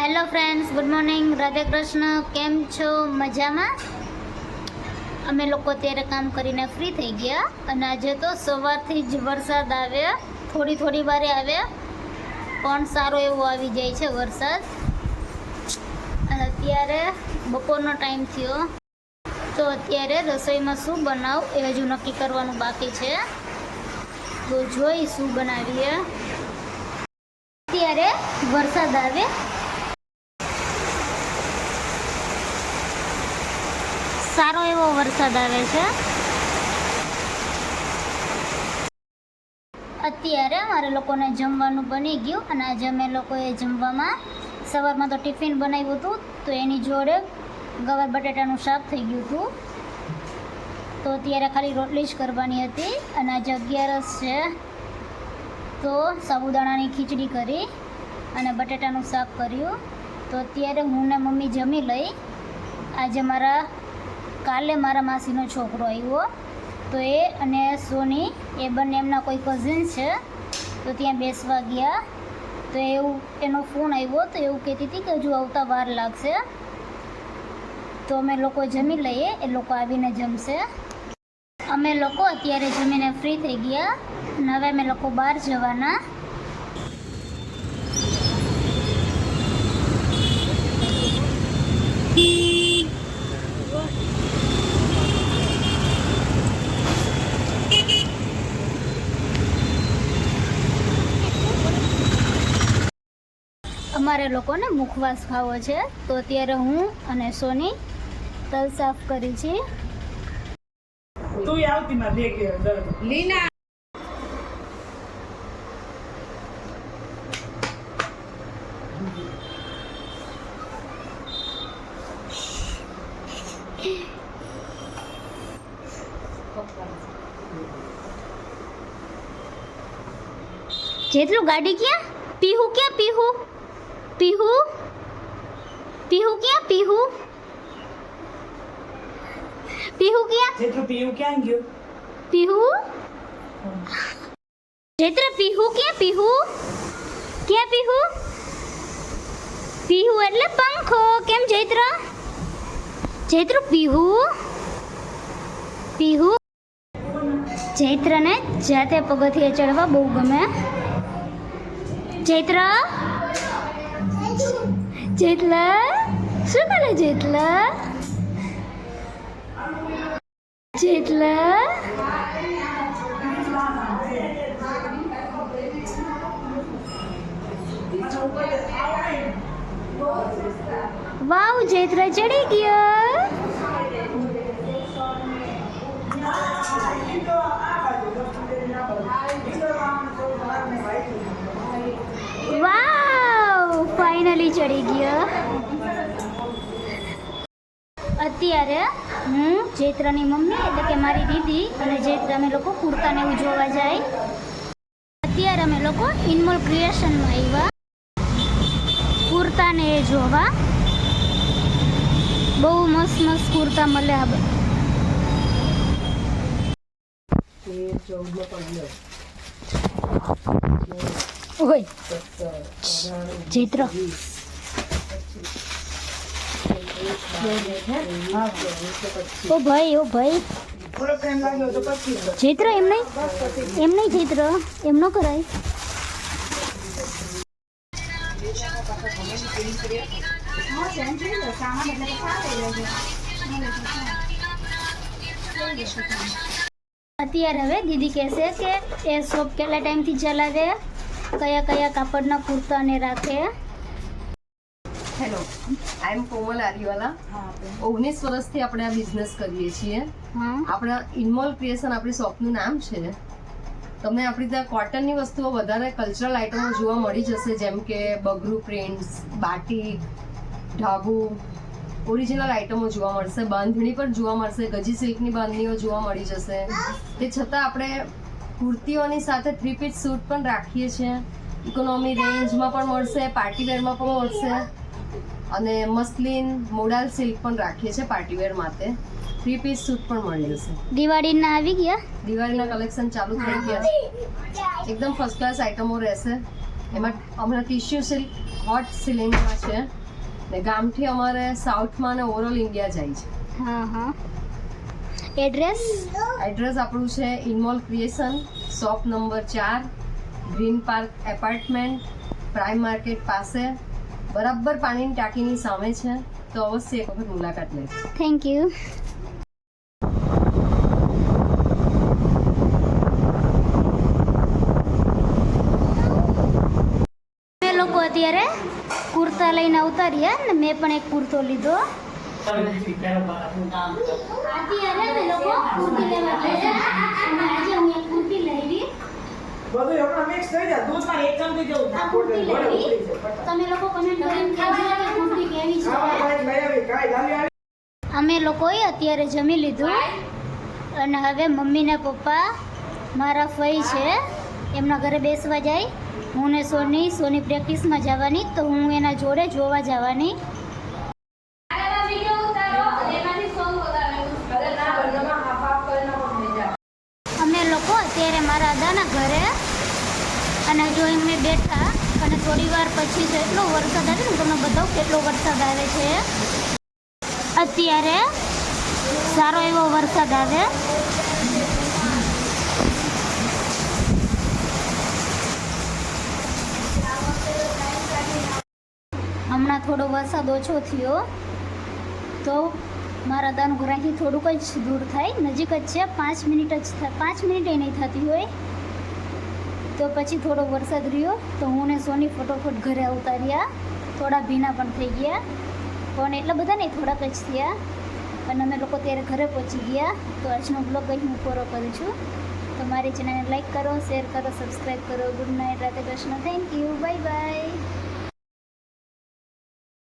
Hello friends good morning Radhe Krishna કેમ છો? મજામાં? અમે લોકો અત્યારે કામ કરીને ફ્રી થઈ ગયા અને આજે તો સવારથી જ વરસાદ આવ્યા. થોડી થોડી વારે આવ્યા, પણ સારો એવો આવી જાય છે વરસાદ. અને અત્યારે બપોરનો ટાઈમ થયો. તો અત્યારે રસોઈમાં શું બનાવ એ હજુ નક્કી કરવાનું બાકી છે. તો જોઈ શું બનાવીએ. અત્યારે વરસાદ આવે એવો વરસાદ આવે છે. અત્યારે અમારે લોકોને જમવાનું બની ગયું અને આજે અમે લોકોએ જમવામાં સવારમાં તો ટિફિન બનાવ્યું હતું, તો એની જોડે ગવાર બટાટાનું શાક થઈ ગયું હતું. તો અત્યારે ખાલી રોટલી જ કરવાની હતી અને આજે અગિયારસ છે. તો સાબુદાણાની ખીચડી કરી અને બટાટાનું શાક કર્યું. તો અત્યારે હું ને મમ્મી જમી લઈ. આજે મારા કાલે મારા માસીનો છોકરો આવ્યો. તો એ અને સોની, એ બંને એમના કોઈ કઝિન છે. તો ત્યાં બેસવા ગયા. તો એવું, એનો ફોન આવ્યો તો એવું કહેતી હતી કે હજુ આવતા વાર લાગશે. તો અમે લોકો જમી લઈએ, એ લોકો આવીને જમશે. અમે લોકો અત્યારે જમીને ફ્રી થઈ ગયા અને હવે અમે લોકો બહાર જવાના. અમારે લોકોને મુખવાસ ખાવો છે. તો અત્યારે હું અને સોની તલ સાફ કરી છે. તું આવતી માં ભેગી લીના. જેટલું ગાડી ક્યાં? પીહુ ક્યાં પીહુ? પીહુ? પીહુ ક્યાં? પીહુ? પીહુ ક્યાં? જેત્ર પીહુ ક્યાં ગયો? પીહુ? ચૈત્ર પીહુ ક્યાં? પીહુ? ક્યાં પીહુ? પીહુ એટલે પંખો. કેમ ચૈત્ર ચૈત્ર પીહુ? પીહુ? ચૈત્રને જાતે પગથિયે ચડવા બહુ ગમે. ચૈત્ર ચૈત્ર શું કરે જેટલા? જેટલા? વાવ જેતરા ચડી ગયો વાવ ફાઇનલી ચડી ગયો. અત્યારે હું ચૈત્રની મમ્મી એટલે કે મારી દીદી અને ચૈત્ર અમે લોકો કુર્તાને એવું જોવા જાય. અત્યારે અમે લોકો ઇનમોલ ક્રિએશનમાં આવ્યા કુર્તાને એ જોવા. બહુ મસ્ત મસ્ત કુર્તા મળે આ બ- ઓય. ચૈત્ર. ઓ ભાઈ ઓ ભાઈ. ચિત્ર એમ નહીં? ચૈત્ર. એમ કરાય. અત્યારે હવે દીદી કહેશે કે એ શોપ કેટલા ટાઈમથી ચલાવે, કયા કયા કાપડના કુર્તાને રાખે. હેલો આઈ એમ કોમલ આરીવાલા ઓગણીસ વર્ષથી આપણે આ બિઝનેસ કરીએ છીએ. આપણા ઇનમોલ ક્રિએશન આપણી શોપનું નામ છે. તમને આપણી ત્યાં કોટનની વસ્તુઓ વધારે કલ્ચરલ આઇટમો જોવા મળી જશે જેમ કે બગરૂ પ્રિન્ટ્સ બાટી ઢાબુ ઓરિજિનલ આઇટમો જોવા મળશે બાંધણી પણ જોવા મળશે ગજી સિલ્કની બાંધણીઓ જોવા મળી જશે. તે છતાં આપણે કુર્તીઓની સાથે થ્રી પીસ સૂટ પણ રાખીએ છીએ. ઇકોનોમી રેન્જમાં પણ મળશે પાર્ટીવેરમાં પણ મળશે. અને મસ્લિન મોડાલ સિલ્ક પણ રાખીએ છીએ પાર્ટીવેર માટે. થ્રી પીસ સૂટ પણ મળી જશે. દિવાળીના આવી ગયા? દિવાળીના કલેક્શન ચાલુ થઈ ગયા છે. એકદમ ફર્સ્ટ ક્લાસ આઇટમો રહેશે. એમાં હમણાં ટીશ્યુ સિલ્ક હોટ સિલિંગમાં છે. ને ગામથી અમારે સાઉથમાં અને ઓવરઓલ ઇન્ડિયા જાય છે. હા હા. એડ્રેસ એડ્રેસ આપણું છે ઇનમોલ ક્રિએશન શોપ નંબર ચાર green park apartment prime market પાસે. બરાબર પાણીની ટાંકીની સામે છે. તો અવશ્ય એક વખત મુલાકાત લેજો. થેન્ક યુ લોકો અત્યારે કુર્તા લઈને આવતા રહ્યા ને મેં પણ એક કુર્તો લીધો. અત્યારે લોકો કુર્તી લેવા ગયા અને આજે હું એક કુર્તી લાવી બધું હમણાં મિક્સ થઈ જાય. દૂધમાં એક ચમચી જેવું આ લેવી. તમે લોકો કમેન્ટ કરીને કહેજો કે કેવી છે. કાંઈક લઈ આવી, કાંઈ લાવી આવી. અમે લોકોએ અત્યારે જમી લીધું. અને હવે મમ્મી ને પપ્પા મારા ફઈ છે. એમના ઘરે બેસવા જાય. હું ને સોની સોની પ્રેક્ટિસમાં જવાની. તો હું એના જોડે જોવા જવાની અમે લોકો અત્યારે મારા દાદાના ઘરે અને જો એમને બેઠા અને થોડી વાર પછી તો એટલો વરસાદ આવે ને તમને બતાવું કેટલો વરસાદ આવે છે. અત્યારે સારો એવો વરસાદ આવે. હમણાં થોડો વરસાદ ઓછો થયો. તો મારા દાનું ઘર થોડુંક જ દૂર થાય, નજીક જ છે, પાંચ મિનિટ જ થાય પાંચ મિનિટ નહીં થતી હોય. તો પછી થોડો વરસાદ રહ્યો, તો હું ને સોની ફટોફટ ઘરે આવતા રહ્યા થોડા ભીના પણ થઈ ગયા. પણ એટલા બધા નહીં, થોડાક જ થયા. અને અમે લોકો ત્યારે ઘરે પહોંચી ગયા. તો આજનો બ્લોગ અહીં હું પૂરો કરું છું. તો મારી ચેનલને લાઈક કરો શેર કરો સબસ્ક્રાઈબ કરો. Good night Radhe Krishna. Thank you bye bye